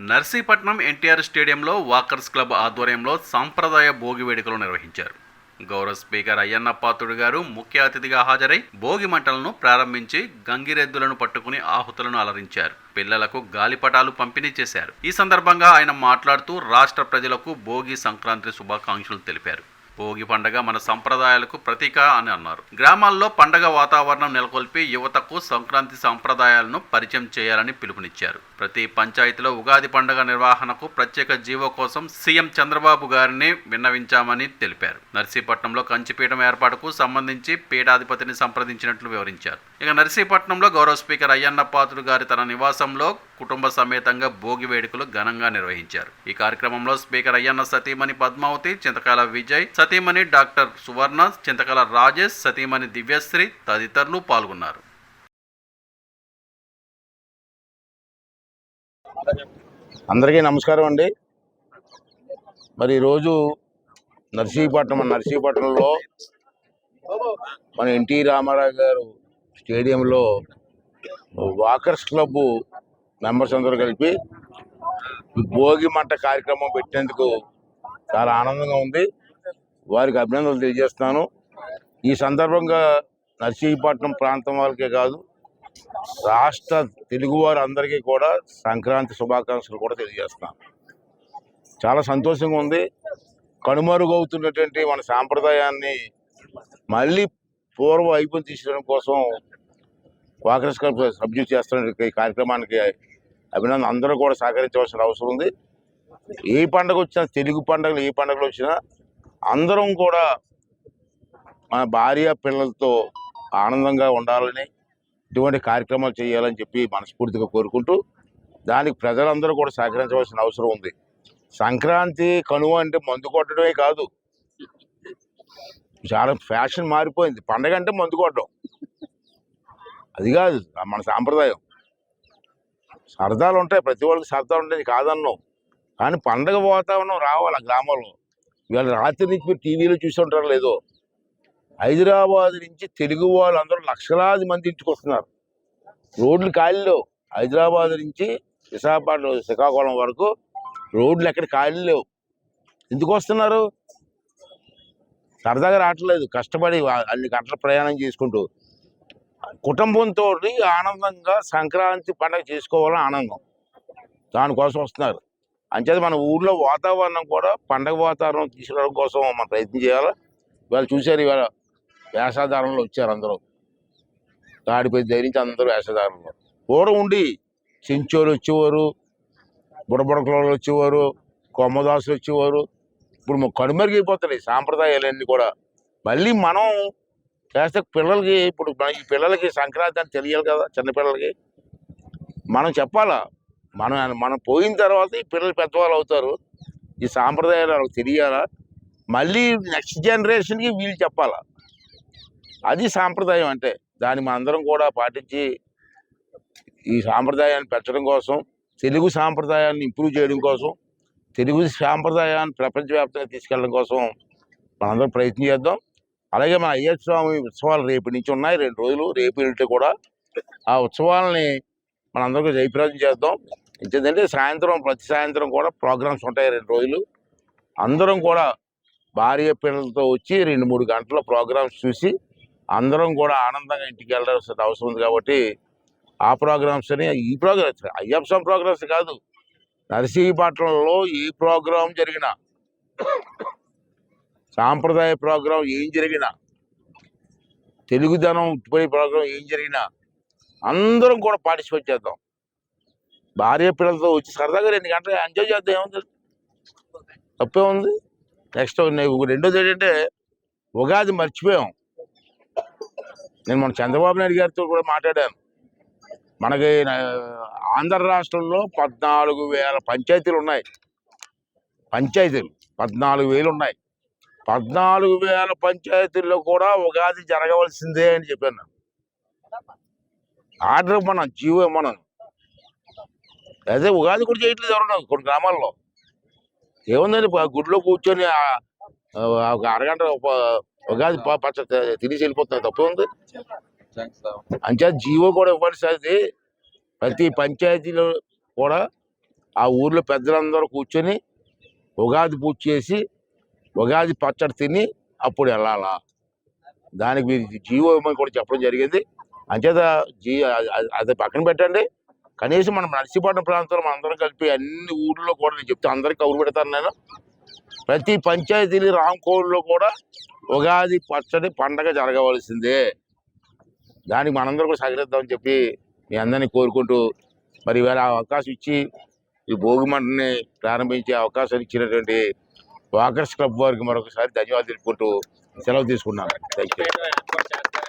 నర్సీపట్నం ఎన్టీఆర్ స్టేడియంలో walkers club ఆధ్వర్యంలో సాంప్రదాయ భోగి వేడుకలు నిర్వహించారు. గౌరవ స్పీకర్ అయ్యన్న పాత్రుడు గారు ముఖ్య అతిథిగా హాజరై భోగి మంటలను ప్రారంభించి గంగిరెద్దులను పట్టుకుని ఆహుతులను అలరించారు. పిల్లలకు గాలిపటాలు పంపిణీ చేశారు. ఈ సందర్భంగా ఆయన మాట్లాడుతూ రాష్ట్ర ప్రజలకు భోగి సంక్రాంతి శుభాకాంక్షలు తెలిపారు. భోగి పండగ మన సంప్రదాయాలకు ప్రతీక అని అన్నారు. గ్రామాల్లో పండగ వాతావరణం నెలకొల్పి యువతకు సంక్రాంతి సంప్రదాయాలను పరిచయం చేయాలని పిలుపునిచ్చారు. ప్రతి పంచాయతీలో ఉగాది పండగ నిర్వహణకు ప్రత్యేక జీవో కోసం సీఎం చంద్రబాబు గారిని విన్నవించామని తెలిపారు. నర్సీపట్నంలో కంచిపీఠం ఏర్పాటుకు సంబంధించి పీఠాధిపతిని సంప్రదించినట్లు వివరించారు. ఇక నర్సీపట్నంలో గౌరవ స్పీకర్ అయ్యన్న పాత్రుడు గారి తన నివాసంలో కుటుంబ సమేతంగా భోగి వేడుకలు ఘనంగా నిర్వహించారు. ఈ కార్యక్రమంలో స్పీకర్ అయ్యన్న సతీమణి పద్మావతి చింతకాల విజయ్ సతీమణి డాక్టర్ సువర్ణ చింతకాల రాజేష్ సతీమణి దివ్యశ్రీ తదితరులు పాల్గొన్నారు. అందరికీ నమస్కారం అండి. మరి ఈరోజు నర్సీపట్నం నర్సీపట్నంలో మన ఎన్టీ రామారావు గారు స్టేడియంలో వాకర్స్ క్లబ్ మెంబర్స్ అందరూ కలిపి భోగి మంట కార్యక్రమం పెట్టినందుకు చాలా ఆనందంగా ఉంది. వారికి అభినందనలు తెలియజేస్తున్నాను. ఈ సందర్భంగా నర్సీపట్నం ప్రాంతం వాళ్ళకే కాదు రాష్ట్ర తెలుగువారు అందరికీ కూడా సంక్రాంతి శుభాకాంక్షలు కూడా తెలియజేస్తున్నాను. చాలా సంతోషంగా ఉంది. కనుమరుగవుతున్నటువంటి మన సాంప్రదాయాన్ని మళ్ళీ పూర్వ వైపుని తీసుకోవడం కోసం కాంగ్రెస్ సబ్జెక్ట్ సభ్యులు చేస్తున్న ఈ కార్యక్రమానికి అభినందన అందరూ కూడా సహకరించవలసిన అవసరం ఉంది. ఏ పండగ వచ్చినా తెలుగు పండుగలు ఏ పండుగలు వచ్చినా అందరం కూడా మన భార్య పిల్లలతో ఆనందంగా ఉండాలని ఇటువంటి కార్యక్రమాలు చేయాలని చెప్పి మనస్ఫూర్తిగా కోరుకుంటూ దానికి ప్రజలందరూ కూడా సహకరించవలసిన అవసరం ఉంది. సంక్రాంతి కనువ అంటే మందు కొట్టడమే కాదు. చాలా ఫ్యాషన్ మారిపోయింది. పండగ అంటే మందు కొట్టడం. అది కాదు మన సాంప్రదాయం. సరదాలు ఉంటాయి ప్రతి వాళ్ళకి సరదాలు ఉంటాయి కాదన్నావు కానీ పండగ వాతావరణం రావాలి ఆ గ్రామంలో. ఇవాళ రాత్రి నుంచి మీరు టీవీలో చూసి ఉంటారో లేదో. హైదరాబాద్ నుంచి తెలుగు వాళ్ళందరూ లక్షలాది మంది ఇంటికి వస్తున్నారు రోడ్లు ఖాళీలో హైదరాబాద్ నుంచి విశాఖపట్నం శ్రీకాకుళం వరకు రోడ్లు ఎక్కడ ఖాళీ లేవు. ఎందుకు వస్తున్నారు? సరదాగా రావట్లేదు. కష్టపడి అన్ని గంటల ప్రయాణం చేసుకుంటూ. కుటుంబంతో ఆనందంగా సంక్రాంతి పండుగ చేసుకోవాలని ఆనందం. దానికోసం వస్తున్నారు. అంచేది మన ఊర్లో వాతావరణం కూడా పండగ వాతావరణం తీసుకురావడం కోసం మనం ప్రయత్నం చేయాలి? ఇవాళ చూశారు ఇవాళ వేషాధారంలో వచ్చారు అందరూ. తాడిపై ధరించి అందరూ వేషధారంలో పూర్వం ఉండి చెంచోలు వచ్చేవారు బుడబుడకలు వచ్చేవారు కొమ్మదాసులు వచ్చేవారు. ఇప్పుడు కనుమరుగైపోతున్నాయి సాంప్రదాయాలన్నీ కూడా. మళ్ళీ మనం చేస్తే పిల్లలకి ఇప్పుడు మన ఈ పిల్లలకి సంక్రాంతి అని తెలియాలి కదా చిన్నపిల్లలకి మనం చెప్పాలా మనం మనం పోయిన తర్వాత ఈ పిల్లలు పెద్దవాళ్ళు అవుతారు. ఈ సాంప్రదాయాలు వాళ్ళకి తెలియాలా? మళ్ళీ నెక్స్ట్ జనరేషన్కి వీళ్ళు చెప్పాలా? అది సాంప్రదాయం అంటే దాన్ని మనందరం కూడా పాటించి ఈ సాంప్రదాయాన్ని పెంచడం కోసం తెలుగు సాంప్రదాయాన్ని ఇంప్రూవ్ చేయడం కోసం తెలుగు సాంప్రదాయాన్ని ప్రపంచవ్యాప్తంగా తీసుకెళ్ళడం కోసం మనందరం ప్రయత్నం చేద్దాం. అలాగే మా అయ్యప్ప స్వామి ఉత్సవాలు రేపు నుంచి ఉన్నాయి. రెండు రోజులు రేపు ఇంటి కూడా. ఆ ఉత్సవాలని మనందరికీ జయప్రదం చేద్దాం. ఎందుకంటే సాయంత్రం ప్రతి సాయంత్రం కూడా ప్రోగ్రామ్స్ ఉంటాయి రెండు రోజులు. అందరం కూడా భార్య పిల్లలతో వచ్చి రెండు మూడు గంటల ప్రోగ్రామ్స్ చూసి అందరం కూడా ఆనందంగా ఇంటికి వెళ్ళాల్సిన అవసరం ఉంది కాబట్టి ఆ ప్రోగ్రామ్స్ అని ఈ ప్రోగ్రామ్స్ అయ్యప్ప స్వామి ప్రోగ్రామ్స్ కాదు. నరసింహపట్నంలో ఏ ప్రోగ్రాం జరిగినా సాంప్రదాయ ప్రోగ్రాం ఏం జరిగినా తెలుగుదనం ఉట్టిపడే ప్రోగ్రాం ఏం జరిగినా అందరం కూడా పార్టిసిపేట్ చేద్దాం. భార్య పిల్లలతో వచ్చి సరదాగా రెండు గంటలు ఎంజాయ్ చేద్దాం ఏముంది? తప్పే ఉంది. నెక్స్ట్ రెండోది ఏంటంటే ఉగాది మర్చిపోయాం. నేను మన చంద్రబాబు నాయుడు గారితో కూడా మాట్లాడాను. మనకి ఆంధ్ర రాష్ట్రంలో పద్నాలుగు వేల పంచాయతీలు ఉన్నాయి. పంచాయతీలు పద్నాలుగు వేలు ఉన్నాయి. పద్నాలుగు వేల పంచాయతీల్లో కూడా ఉగాది జరగవలసిందే అని చెప్పాను ఆర్డర్ మనం జీవో మనం. అదే ఉగాది కూడా చేయట్లేదు ఎవరన్నా కొన్ని గ్రామాల్లో. ఏముందండి గుడిలో కూర్చొని ఒక అరగంట ఉగాది పచ్చ తినేసి వెళ్ళిపోతున్నారు తప్పు ఉంది. అంచేత జీవో కూడా ఇవ్వాల్సింది ప్రతి పంచాయతీలో కూడా ఆ ఊర్లో పెద్దలందరూ కూర్చొని ఉగాది పూజ చేసి ఉగాది పచ్చడి తిని అప్పుడు వెళ్ళాలా? దానికి మీరు జీవో ఇవ్వమని కూడా చెప్పడం జరిగింది. అంచేత జీ అది- పక్కన పెట్టండి. కనీసం మనం నర్సీపట్నం ప్రాంతంలో మనం అందరం కలిపి అన్ని ఊళ్ళో కూడా నేను చెప్తే అందరికీ కౌరు పెడతాను నేను. ప్రతి పంచాయతీ రాంకోడ్లో కూడా ఉగాది పచ్చడి పండగ జరగవలసిందే. దానికి మనందరం కూడా సహకరిద్దామని చెప్పి మీ అందరినీ కోరుకుంటూ మరి ఇవాళ ఆ అవకాశం ఇచ్చి ఈ భోగి మంటని ప్రారంభించే అవకాశం ఇచ్చినటువంటి వాకర్స్ క్లబ్ వారికి మరొకసారి ధన్యవాదాలు తెలుపుకుంటూ సెలవు తీసుకున్నాను. Thank you